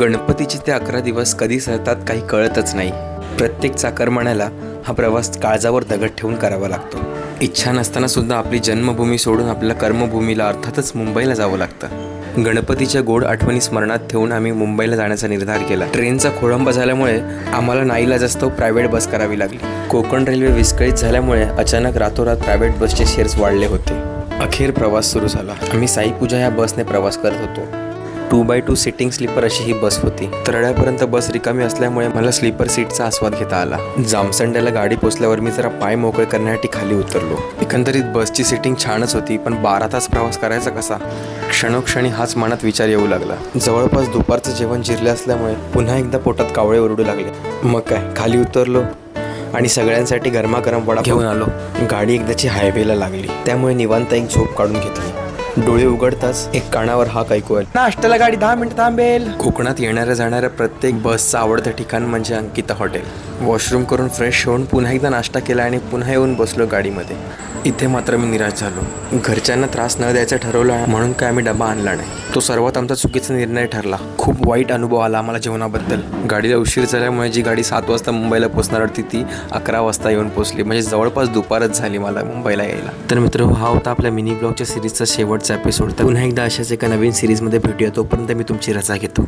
गणपतीचे ते अकरा दिवस कधी सरतात काही कळतच नाही. प्रत्येक चाकरमान्याला हा प्रवास काळजावर दगड ठेवून करावा लागतो. इच्छा नसताना सुद्धा आपली जन्मभूमी सोडून आपल्या कर्मभूमीला अर्थातच मुंबईला जावं लागतं. गणपतीच्या गोड आठवणी स्मरणात ठेवून आम्ही मुंबईला जाण्याचा निर्धार केला. ट्रेनचा खोळंबा झाल्यामुळे आम्हाला नाईला जास्त प्रायव्हेट बस करावी लागली. कोकण रेल्वे विस्कळीत झाल्यामुळे अचानक रातोरात प्रायव्हेट बसचे शेअर्स वाढले होते. अखेर प्रवास सुरू झाला. आम्ही साईपूजा या बसने प्रवास करत होतो. Two by two sitting sleeper अशी ही बस होती. तरड्यापर्यंत बस रिकामी असल्यामुळे मला स्लीपर सीटचा आस्वाद घेता आला. जामसंड्याला गाडी पोचल्यावर मी जरा पाय मोकळे करण्यासाठी खाली उतरलो. एकंदरीत बसची सिटिंग छानच होती पण बारा तास प्रवास करायचा कसा? क्षणोक्षणी हाच मनात विचार येऊ लागला. जवळपास दुपारचं जेवण जिरले असल्यामुळे पुन्हा एकदा पोटात कावळे ओरडू लागले. मग काय खाली उतरलो आणि सगळ्यांसाठी गरमागरम वडा घेऊन आलो. गाडी एकदाची हायवेला लागली. त्यामुळे निवांत एक झोप काढून घेतली. डोळे उघडताच एक कानावर हाक ऐकू आला नाश्त्याला गाडी दहा मिनिट थांबेल. कोकणात येणाऱ्या जाणाऱ्या प्रत्येक बसचं आवडतं ठिकाण म्हणजे अंकिता हॉटेल. वॉशरूम करून फ्रेश होऊन पुन्हा एकदा नाश्ता केला आणि पुन्हा येऊन बसलो गाडीमध्ये. इथे मात्र मी निराश झालो. घरच्यांना त्रास न द्यायचं ठरवलं म्हणून काय आम्ही डबा आणला नाही. तो सर्वात आमचा चुकीचा निर्णय ठरला. खूप वाईट अनुभव आला आम्हाला जेवणाबद्दल. गाडीला उशीर झाल्यामुळे जी गाडी सात वाजता मुंबईला पोहोचणार होती ती अकरा वाजता येऊन पोहोचली. म्हणजे जवळपास दुपारच झाली मला मुंबईला यायला. तर मित्र हा होता आपल्या मिनी ब्लॉगच्या सिरीजचा शेवटचा एपिसोड तर पुन्हा एकदा अशाच एका नवीन सिरीजमध्ये भेटूया. तोपर्यंत मी तुमची रजा घेतो.